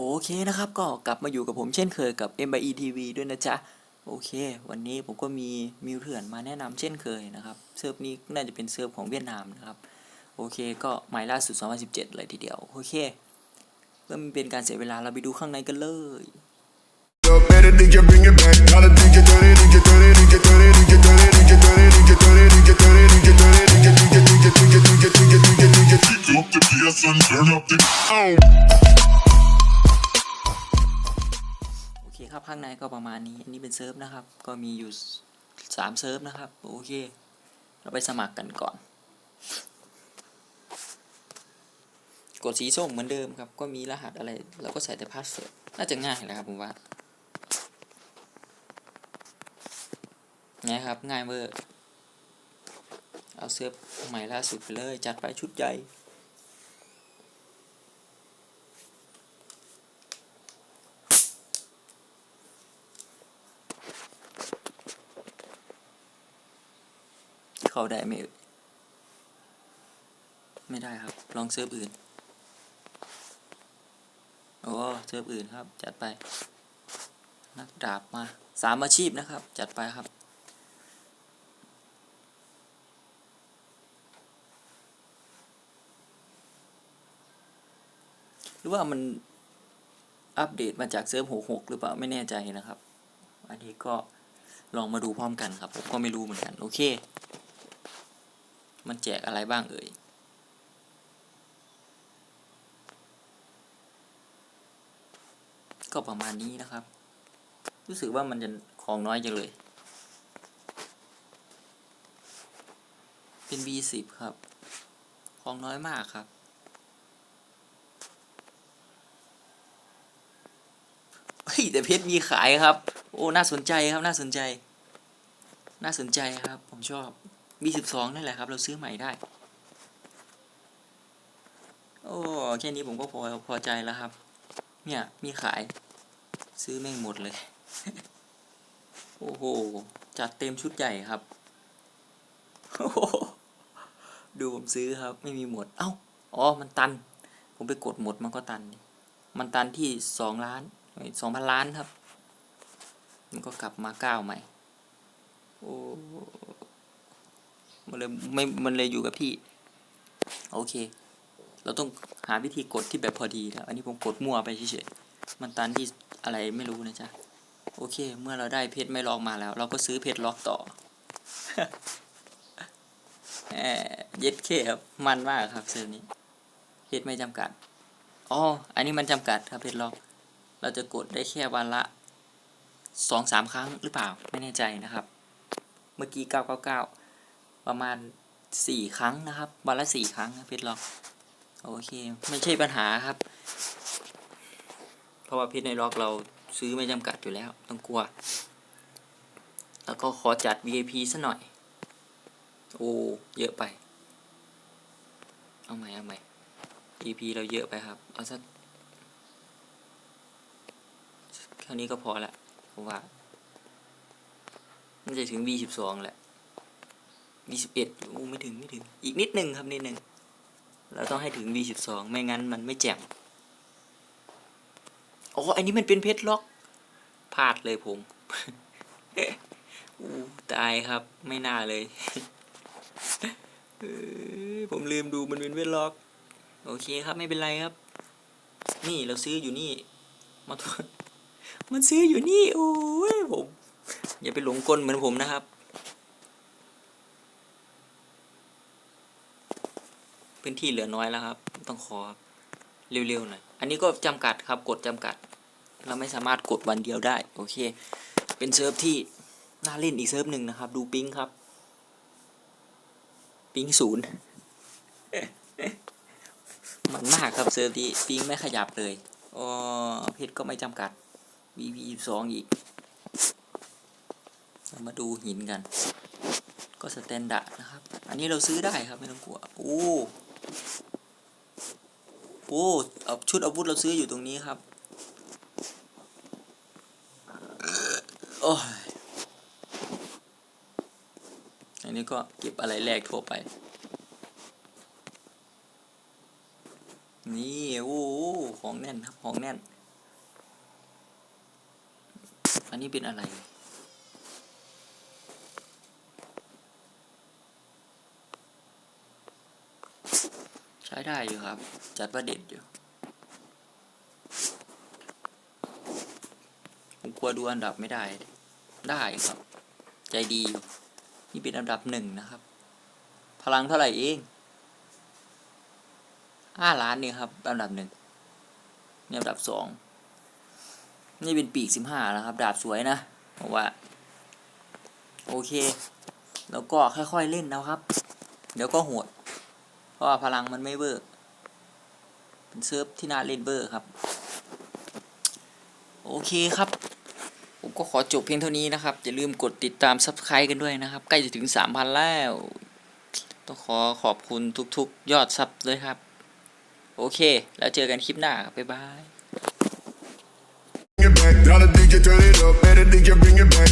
โอเคนะครับก็กลับมาอยู่กับผมเช่นเคยกับ m b e TV ด้วยนะจ๊ะ โอเค วันนี้ผมก็มีมิวเถื่อนมาแนะนำเช่นเคยนะครับ เซิร์ฟนี้น่าจะเป็นเซิร์ฟของเวียดนามนะครับ โอเค ก็หมายล่าสุด 2017 เลยทีเดียว โอเคเพื่อไม่เป็นการเสียเวลาเราไปดูข้างในกันเลย up, ข้างในก็ประมาณนี้ อันนี้เป็นเซิร์ฟนะครับ ก็มีอยู่สามเซิร์ฟนะครับ โอเค เราไปสมัครกันก่อน กดสีส้มเหมือนเดิมครับ ก็มีรหัสอะไรเราก็ใส่แต่พาสเวิร์ดน่าจะง่ายแหละครับผมว่าง่ยครับง่ายเวอร์เอาเซิร์ฟใหม่ล่าสุดไปเลย จัดไปชุดใหญ่ เข้าได้ไหมเอ่ยไม่ได้ครับ ลองเซิร์ฟอื่น โอ้เซิร์ฟอื่นครับ จัดไป นักดาบมาสามอาชีพนะครับ จัดไปครับหรือว่ามันอัปเดตมาจากเซิร์ฟ66หรือเปล่าไม่แน่ใจนะครับ อันนี้ก็ลองมาดูพร้อมกันครับ ผมก็ไม่รู้เหมือนกัน โอเค มันแจกอะไรบ้างเอ่ย ก็ประมาณนี้นะครับ รู้สึกว่ามันจะของน้อยจังเลย เป็น V10 ครับ ของน้อยมากครับ เฮ้ย แต่เพชรมีขายครับ โอ้ น่าสนใจครับ น่าสนใจ น่าสนใจครับ ผมชอบ B12 นั่นแหละครับ เราซื้อใหม่ได้ โอ้แค่นี้ผมก็พอพอใจแล้วครับ เนี่ยมีขายซื้อแม่งหมดเลย โอ้โห จัดเต็มชุดใหญ่ครับโอ้โหดูผมซื้อครับ ไม่มีหมด เอ้า อ๋อ มันตัน ผมไปกดหมดมันก็ตัน มันตันที่สองล้านสองพันล้านครับ มันก็กลับมาเก้าใหม่ โอ้ มันเลยไม่มันเลยอยู่กับที่ โอเค เราต้องหาวิธีกดที่แบบพอดีนะอันนี้ผมกดมั่วไปเฉยๆมันตันที่อะไรไม่รู้นะจ๊ะโอเค เมื่อเราได้เพชรไม่ล็อกมาแล้ว เราก็ซื้อเพชรล็อกต่อเย็ดเคครับ มันมากครับเซอร์นี้เพชรไม่จำกัดอ๋ออันนี้มันจำกัดครับเพชรล็อก เราจะกดได้แค่วันละสองสามครั้งหรือเปล่าไม่แน่ใจนะครับ เมื่อกี้เก้าเก้าเก้า ประมาณสี่ครั้งนะครับวันละสี่ครั้งนะเพชรล็อกโอเคไม่ใช่ปัญหาครับ เพราะว่าเพชรในล็อกเราซื้อไม่จำกัดอยู่แล้ว ต้องกลัว แล้วก็ขอจัด VIP ซะหน่อย โอ้เยอะไป เอาใหม่เอาใหม่ VIP เราเยอะไปครับ เอาสักแค่นี้ก็พอละผมว่ามันจะถึง V12 แหละ V11 โอ้ไม่ถึงไม่ถึง อีกนิดหนึ่งครับนิดหนึ่งเราต้องให้ถึง V12 ไม่งั้นมันไม่แจ่มอ๋ออันนี้มันเป็นเพชรล็อกพลาดเลยผมอู้ตายครับไม่น่าเลยผมลืมดูมันเป็นเพชรล็อก โอเคครับไม่เป็นไรครับ นี่เราซื้ออยู่นี่มาทวนมันซื้ออยู่นี่โอ้ยผม อย่าไปหลงกลเหมือนผมนะครับ พื้นที่เหลือน้อยแล้วครับ ต้องขอเร็วๆหน่อยอันนี้ก็จำกัดครับกดจำกัด เราไม่สามารถกดวันเดียวได้ โอเค เป็นเซิร์ฟที่น่าเล่นอีกเซิร์ฟหนึ่งนะครับ ดูปิ้งครับ ปิ้งศูนย์มันมากครับเซิร์ฟที่ปิ้งไม่ขยับเลยอ๋อเพชรก็ไม่จำกัด VV สองอีกเรามาดูหินกัน ก็สแตนดาร์ดนะครับ อันนี้เราซื้อได้ครับไม่ต้องกลัว โอ้ โอ้เอาชุดอาวุธเราซื้ออยู่ตรงนี้ครับโอ้ยอันนี้ก็เก็บอะไรแรกทั่วไป นี่โอ้ของแน่นครับ ของแน่น อันนี้เป็นอะไร ช้ได้อยู่ครับ จัดว่าเด็ดอยู่ ผมกลัวดูอันดับไม่ได้ ได้ครับ ใจดีอยู่ นี่เป็นอันดับหนึ่งนะครับ พลังเท่าไหร่เองห้าล้านนี่ครับอันดับหนึ่งนี่อันดับสองนี่เป็นปีกสิบห้าแล้วครับ ดาบสวยนะผมว่า โอเค แล้วก็ค่อยๆเล่นนะครับ เดี๋ยวก็โหด ราะว่าพลังมันไม่เบอร์เป็นเซิร์ฟที่น่าเล่นเบอร์ครับ โอเคครับ ผมก็ขอจบเพียงเท่านี้นะครับ อย่าลืมกดติดตาม Subscribe กันด้วยนะครับ ใกล้จะถึง 3,000 แล้ว ต้องขอขอบคุณทุกๆ ยอดซับด้วยครับ โอเค แล้วเจอกันคลิปหน้าครับบ๊ายบาย Bring it back, tell the DJ turn it up, better DJ bring it back,